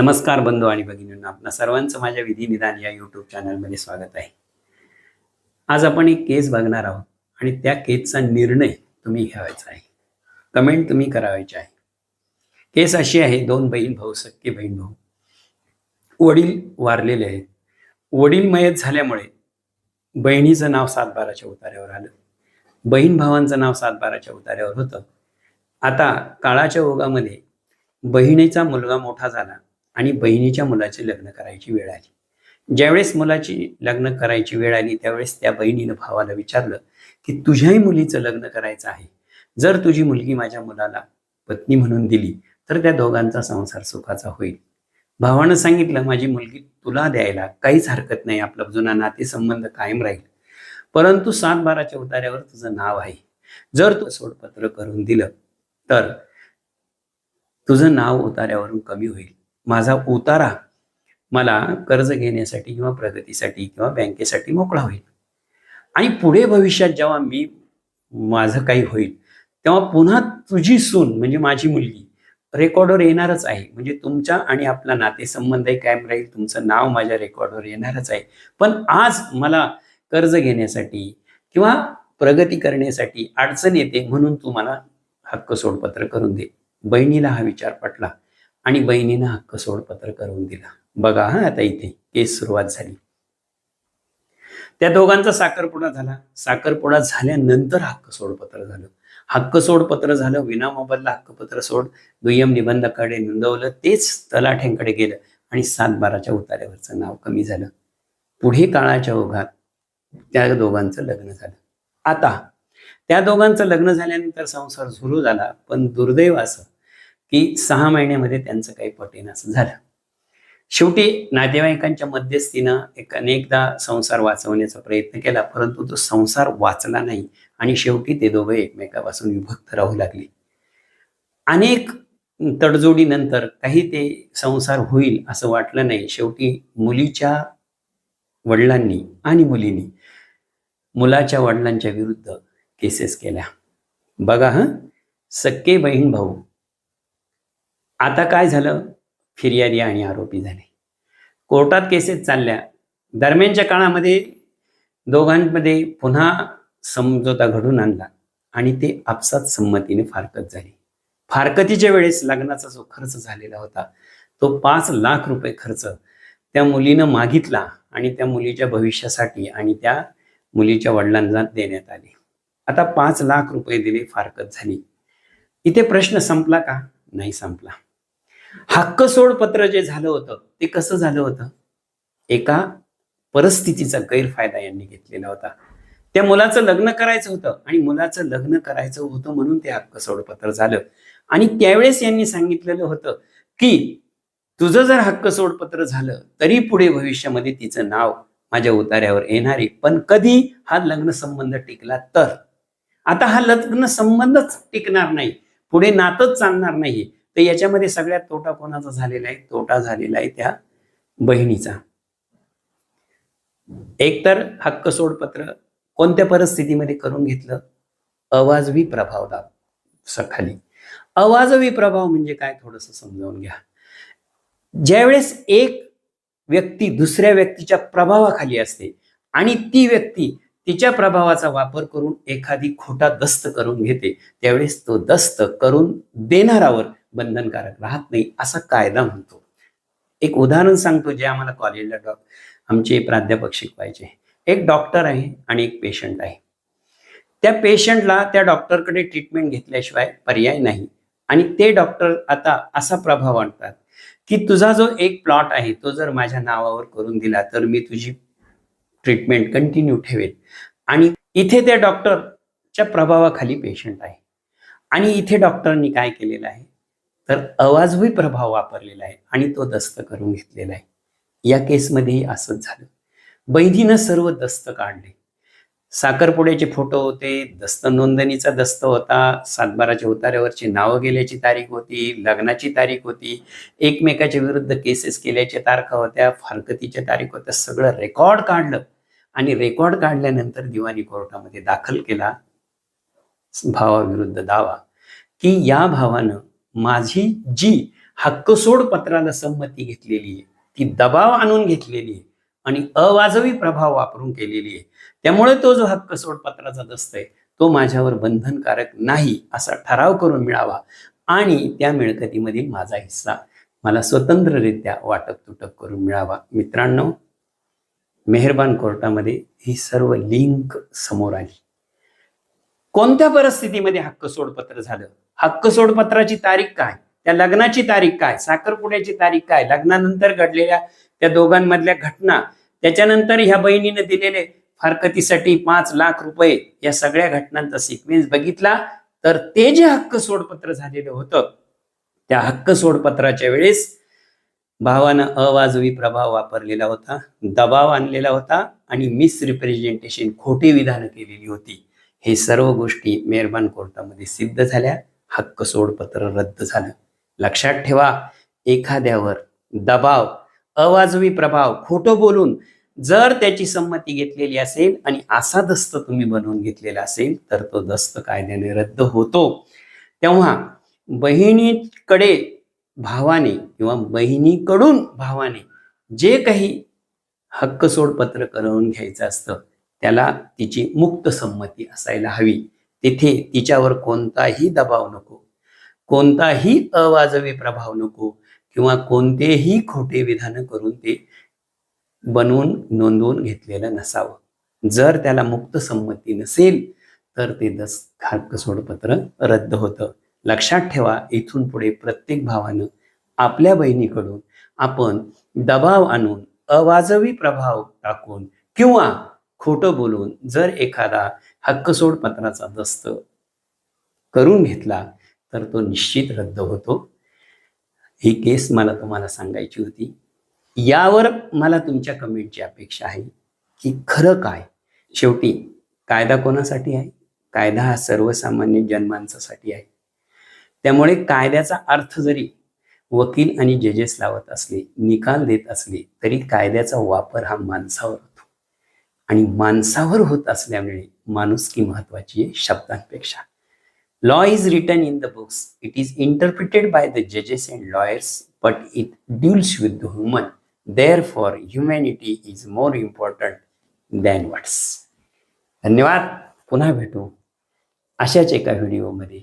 नमस्कार बंधू आणि भगिनींना आपणा सर्वांचं माझ्या विधी निदान या युट्यूब चॅनलमध्ये स्वागत आहे. आज आपण एक केस बघणार आहोत आणि त्या केसचा निर्णय तुम्ही घ्यावायचा आहे. कमेंट तुम्ही करावायचे आहे. केस अशी आहे दोन बहीण भाऊ सख्खे बहीण भाऊ. वडील वारलेले आहेत. वडील मयत झाल्यामुळे बहिणीचं नाव सातबाराच्या उतार्यावर आलं. बहीण भावांचं नाव सातबाराच्या उतार्यावर होतं. आता काळाच्या ओघामध्ये बहिणीचा मुलगा मोठा झाला. आणि बहिणीच्या मुलाचे लग्न करायची वेळ आली. ज्यावेळेस मुलाची लग्न करायची वेळ आली त्यावेळेस त्या बहिणीनं भावाला विचारलं की तुझ्याही मुलीचं लग्न करायचं आहे. जर तुझी मुलगी माझ्या मुलाला पत्नी म्हणून दिली तर त्या दोघांचा संसार सुखाचा होईल. भावानं सांगितलं माझी मुलगी तुला द्यायला काहीच हरकत नाही आपला जुना नातेसंबंध कायम राहील. परंतु सात बाराच्या उतार्यावर तुझं नाव आहे. जर तू सोडपत्र करून दिलं तर तुझं नाव उतार्यावरून कमी होईल. माझा उतारा मला कर्ज घेण्यासाठी किंवा प्रगतीसाठी किंवा बँकेसाठी मोकळा होईल. आणि पुढे भविष्यात जेव्हा मी माझं काही होईल तेव्हा पुन्हा तुझी सून म्हणजे माझी मुलगी रेकॉर्डवर येणारच आहे. म्हणजे तुमच्या आणि आपला नातेसंबंधही कायम राहील तुमचं नाव माझ्या रेकॉर्डवर येणारच आहे. पण आज मला कर्ज घेण्यासाठी किंवा प्रगती करण्यासाठी अडचण येते म्हणून तू मला हक्क सोडपत्र करून दे. बहिणीला हा विचार पटला. आणि बहिणीनं हक्क सोडपत्र करून दिला. बघा हा आता इथे केस सुरुवात झाली. त्या दोघांचा साखरपुडा झाला. साखरपुडा झाल्यानंतर हक्क सोडपत्र झालं. हक्क सोडपत्र झालं विना मोबदला हक्कपत्र सोड दुय्यम निबंधकडे नोंदवलं तेच तलाठ्यांकडे गेलं आणि सात बाराच्या उतार्यावरचं नाव कमी झालं. पुढे काळाच्या ओघात त्या दोघांचं लग्न झालं. आता त्या दोघांचं लग्न झाल्यानंतर संसार सुरू झाला पण दुर्दैव असं की सहा महिन्यामध्ये त्यांचं काही पटेन असं झालं. शेवटी नातेवाईकांच्या मध्यस्थीनं एक अनेकदा संसार वाचवण्याचा प्रयत्न केला परंतु तो संसार वाचला नाही आणि शेवटी ते दोघे एकमेकापासून विभक्त राहू लागले. अनेक तडजोडीनंतर काही ते संसार होईल असं वाटलं नाही. शेवटी मुलीच्या वडिलांनी आणि मुलींनी मुलाच्या वडिलांच्या विरुद्ध केसेस केल्या. बघा ह सक्के बहीण भाऊ आता काय झालं? फिर्यादी आणि आरोपी झाले. कोर्टात केसेस चालल्या. दरम्यानच्या काळामध्ये दोघांमध्ये पुन्हा समझोता घडून आणला आणि ते आपसात संमतीने फारकत झाली. फारकतीच्या वेळेस लग्नाचा जो खर्च झालेला होता तो पाच लाख रुपये खर्च त्या मुलीनं मागितला आणि त्या मुलीच्या भविष्यासाठी आणि त्या मुलीच्या वडिलांना देण्यात आले. आता पाच लाख रुपये दिले फारकत झाली. इथे प्रश्न संपला का? नाही संपला. हक्क सोड पत्र जे झालं होतं ते कसं झालं होतं? एका परिस्थितीचा गैरफायदा यांनी घेतलेला होता. त्या मुलाचं लग्न करायचं होतं आणि मुलाचं लग्न करायचं होतं म्हणून ते हक्क सोडपत्र झालं. आणि त्यावेळेस यांनी सांगितलेलं होतं की तुझं जर हक्क सोडपत्र झालं तरी पुढे भविष्यामध्ये तिचं नाव माझ्या उतार्यावर येणार आहे. पण कधी हा लग्न संबंध टिकला तर? आता हा लग्न संबंधच टिकणार नाही. पुढे नातच चालणार नाही तर याच्यामध्ये सगळ्यात तोटा कोणाचा झालेला आहे? तोटा झालेला आहे त्या बहिणीचा. एकतर हक्क सोडपत्र कोणत्या परिस्थितीमध्ये करून घेतलं? अवाजवी प्रभाव दाब सखाली. अवाजवी प्रभाव म्हणजे काय थोडस समजावून घ्या. ज्यावेळेस एक व्यक्ती दुसऱ्या व्यक्तीच्या प्रभावाखाली असते आणि ती व्यक्ती तिच्या प्रभावाचा वापर करून एखादी खोटा दस्त करून घेते त्यावेळेस तो दस्त करून देणारावर बंधनकारक राहत नाही असा कायदा म्हणतो. एक उदाहरण सांगतो जे आम्हाला कॉलेजला डॉ आमचे प्राध्यापक शिकवायचे. एक डॉक्टर आहे आणि एक पेशंट आहे. त्या पेशंटला त्या डॉक्टरकडे ट्रीटमेंट घेतल्याशिवाय पर्याय नाही. आणि ते डॉक्टर आता असा प्रभाव आणतात की तुझा जो एक प्लॉट आहे तो जर माझ्या नावावर करून दिला तर मी तुझी ट्रीटमेंट कंटिन्यू ठेवेल. आणि इथे त्या डॉक्टरच्या प्रभावाखाली पेशंट आहे. आणि इथे डॉक्टरांनी काय केलेलं आहे? तर अवाजवी प्रभाव वापरलेला आहे आणि तो दस्त करून घेतलेला आहे. या केसमध्येही असंच झालं. बैदीनं सर्व दस्त काढले. साखरपुड्याचे फोटो होते दस्त नोंदणीचा दस्त होता सातबाराच्या उतार्यावरची नावं गेल्याची तारीख होती लग्नाची तारीख होती एकमेकाच्या विरुद्ध केसेस केल्याच्या तारखा होत्या फारकतीच्या तारीख होत्या सगळं रेकॉर्ड काढलं. आणि रेकॉर्ड काढल्यानंतर दिवाणी कोर्टामध्ये दाखल केला भावाविरुद्ध दावा. की या भावानं माझी जी हक्कसोड पत्राला संमती घेतलेली आहे ती दबाव आणून घेतलेली आहे आणि अवाजवी प्रभाव वापरून केलेली आहे त्यामुळे तो जो हक्कसोड पत्राचा दस्त आहे तो माझ्यावर बंधनकारक नाही असा ठराव करून मिळावा आणि त्या मिळकतीमधील माझा हिस्सा मला स्वतंत्ररित्या वाटप तुटप करून मिळावा. मित्रांनो मेहरबान कोर्टामध्ये ही सर्व लिंक समोर आली. कोणत्या परिस्थितीमध्ये हक्क सोडपत्र झालं? हक्क सोडपत्राची तारीख काय? त्या लग्नाची तारीख काय? साखरपुड्याची तारीख काय? लग्नानंतर घडलेल्या त्या दोघांमधल्या घटना त्याच्यानंतर ह्या बहिणीने दिलेले फारकतीसाठी पाच लाख रुपये या सगळ्या घटनांचा सिक्वेन्स बघितला. तर ते जे हक्क सोडपत्र झालेलं होतं त्या हक्क सोडपत्राच्या वेळेस भावानं अवाजवी प्रभाव वापरलेला होता दबाव आणलेला होता आणि मिसरिप्रेझेंटेशन खोटी विधानं केलेली होती. हे सर्व गोष्टी मेहरबान कोर्टामध्ये सिद्ध झाल्या. हक्क सोडपत्र रद्द झालं. लक्षात ठेवा एखाद्यावर दबाव अवाजवी प्रभाव खोटं बोलून जर त्याची संमती घेतलेली असेल आणि असा दस्त तुम्ही बनवून घेतलेला असेल तर तो दस्त कायद्याने रद्द होतो. तेव्हा बहिणीकडे भावाने किंवा बहिणीकडून भावाने जे काही हक्क सोडपत्र करवून घ्यायचं असतं त्याला तिची मुक्त संमती असायला हवी. तिथे तिच्यावर कोणताही दबाव नको. कोणताही अवाजवी प्रभाव नको किंवा कोणतेही खोटे विधान करून ते बनवून नोंदवून घेतलेलं नसावं. जर त्याला मुक्त संमती नसेल तर ते दस हक्क सोडपत्र रद्द होतं. लक्षात ठेवा इथून पुढे प्रत्येक भावानं आपल्या बहिणीकडून आपण दबाव आणून अवाजवी प्रभाव टाकून किंवा खोटं बोलून जर एखादा हक्कसोड पत्राचा दस्त करून घेतला तर तो निश्चित रद्द होतो. ही केस मला तुम्हाला सांगायची होती. यावर मला तुमच्या कमेंटची अपेक्षा आहे की खरं काय? शेवटी कायदा कोणासाठी आहे? कायदा हा सर्वसामान्य जनमानसासाठी आहे. त्यामुळे कायद्याचा अर्थ जरी वकील आणि जजेस लावत असले निकाल देत असले तरी कायद्याचा वापर हा माणसावर आणि माणसावर होत असल्यामुळे माणुसकी महत्वाची आहे शब्दांपेक्षा. Law is written in the books it is interpreted by the जजेस and lawyers but it deals with the human therefore humanity is more important than words धन्यवाद. पुन्हा भेटू. अशाच एका व्हिडिओमध्ये.